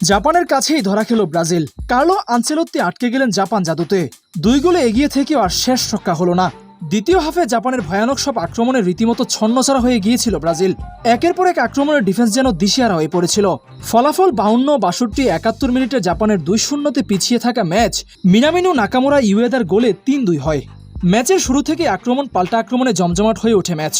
জাপানের কাছেই ধরা খেল ব্রাজিল। কার্লো আনচেলত্তি আটকে গেলেন জাপান জাদুতে। দুই গোলে এগিয়ে থেকেও আর শেষ রক্ষা হলো না। দ্বিতীয় হাফে জাপানের ভয়ানক সব আক্রমণে রীতিমতো ছন্নছাড়া হয়ে গিয়েছিল ব্রাজিল। একের পর এক আক্রমণের ডিফেন্স যেন দিশেহারা হয়ে পড়েছিল। ফলাফল বাউন্ন বাষট্টি একাত্তর মিনিটে জাপানের দুই শূন্যতে পিছিয়ে থাকা ম্যাচ মিনামিনু নাকামোরা ইউএদার গোলে তিন দুই হয়। ম্যাচের শুরু থেকে আক্রমণ পাল্টা আক্রমণে জমজমাট হয়ে ওঠে ম্যাচ।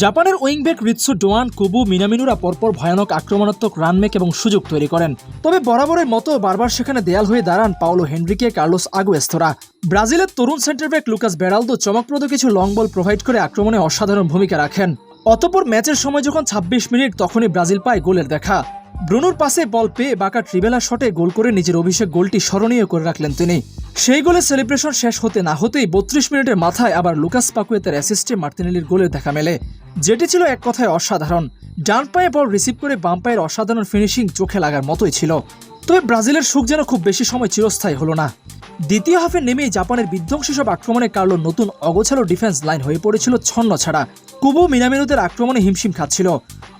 জাপানের উইংব্যাক রিৎসু ডোয়ান, কুবু, মিনামিনুরা পরপর ভয়ানক আক্রমণাত্মক রানমেক এবং সুযোগ তৈরি করেন। তবে বরাবরের মতো বারবার সেখানে দেয়াল হয়ে দাঁড়ান পাওলো হেনরিকে, কার্লোস আগুয়েস্তোরা। ব্রাজিলের তরুণ সেন্টারব্যাক লুকাস বেরালদো চমকপ্রদ কিছু লং বল প্রোভাইড করে আক্রমণে অসাধারণ ভূমিকা রাখেন। অতপর ম্যাচের সময় যখন ২৬ মিনিট তখনই ব্রাজিল পায় গোলের দেখা। ব্রুনোর পাশে বল পেয়ে বাঁকা ট্রিবেলা শটে গোল করে নিজের অভিষেক গোলটি স্মরণীয় করে রাখলেন তিনি। সেই গোলে সেলিব্রেশন শেষ হতে না হতেই বত্রিশ মিনিটের মাথায় আবার লুকাস পাকুয়েতের অ্যাসিস্টে মার্তিনেলির গোলে দেখা মেলে। যেটি ছিল এক কথায় অসাধারণ। ডান পায়ে বল রিসিভ করে বাম পায়ের অসাধারণ ফিনিশিং চোখে লাগার মতোই ছিল। তবে ব্রাজিলের সুখ যেন খুব বেশি সময় চিরস্থায়ী হলো না। দ্বিতীয় হাফে নেমেই জাপানের বিধ্বংসী সব আক্রমণে কার্লো নতুন অগোছালো ডিফেন্স লাইন হয়ে পড়েছিল ছন্ন ছাড়া। কুবো মিনামিনুদের আক্রমণে হিমশিম খাচ্ছিল।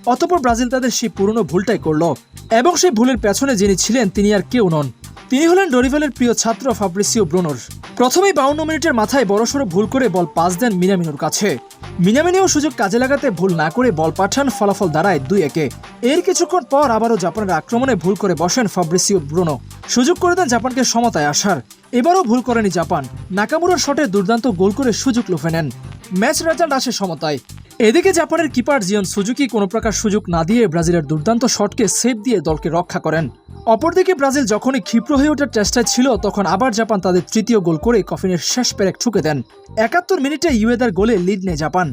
অতপর ব্রাজিল তাদের সেই পুরনো ভুলটাই করল। এবং সেই ভুলের পেছনে যিনি ছিলেন, তিনি আর কেউ নন। তিনি হলেন ডরিভেলের প্রিয় ছাত্র ফাব্রিসিও ব্রোনোর। প্রথমেই বাউন্ন মিনিটের মাথায় বড়সড় ভুল করে বল পাস দেন মিনামিনুর কাছে। মিনামিনিও সুযোগ কাজে লাগাতে ভুল না করে বল পাঠান ফলাফল দাঁড়ায় দুই একে এর কিছুক্ষণ পর আবারও জাপানের আক্রমণে ভুল করে বসেন ফাব্রিসিও ব্রুনো। সুযোগ করে দেন জাপানকে সমতায় আসার। এবারও ভুল করেনি জাপান। নাকামুরার শটে দুর্দান্ত গোল করে সুযোগ লুফে নেন। ম্যাচ রেজাল্ট আসে সমতায়। এদিকে জাপানের কিপার জিয়ন সুজুকি কোনো প্রকার সুযোগ না দিয়ে ব্রাজিলের দুর্দান্ত শটকে সেভ দিয়ে দলকে রক্ষা করেন। অপরদিকে ব্রাজিল যখনই ক্ষিপ্র হয়ে ওঠার চেষ্টায় ছিল, তখন আবার জাপান তাদের তৃতীয় গোল করে কফিনের শেষ পেরেক ঠুকে দেন। একাত্তর মিনিটে ইউএদার গোলে লিড নেয় জাপান।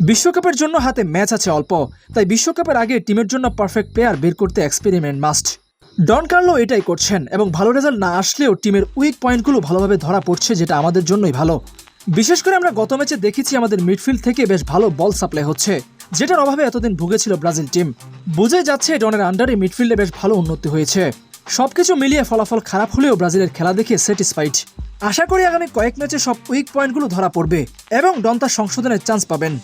বিশ্বকাপের জন্য হাতে ম্যাচ আছে অল্প, তাই বিশ্বকাপের আগে টিমের জন্য পারফেক্ট প্লেয়ার বের করতে এক্সপেরিমেন্ট মাস্ট। ডন কার্লো এটাই করছেন, এবং ভালো রেজাল্ট না আসলেও টিমের উইক পয়েন্টগুলো ভালোভাবে ধরা পড়ছে, যেটা আমাদের জন্যই ভালো। বিশেষ করে আমরা গত ম্যাচে দেখেছি আমাদের মিডফিল্ড থেকে বেশ ভালো বল সাপ্লাই হচ্ছে, যেটার অভাবে এতদিন ভুগেছিল ব্রাজিল টিম। বুঝে যাচ্ছে ডনের আন্ডারে মিডফিল্ডে বেশ ভালো উন্নতি হয়েছে। সবকিছু মিলিয়ে ফলাফল খারাপ হলেও ব্রাজিলের খেলা দেখে স্যাটিসফাইড আশা করি আগামী কয়েক ম্যাচে সব উইক পয়েন্টগুলো ধরা পড়বে, এবং ডন তার সংশোধনের চান্স পাবেন।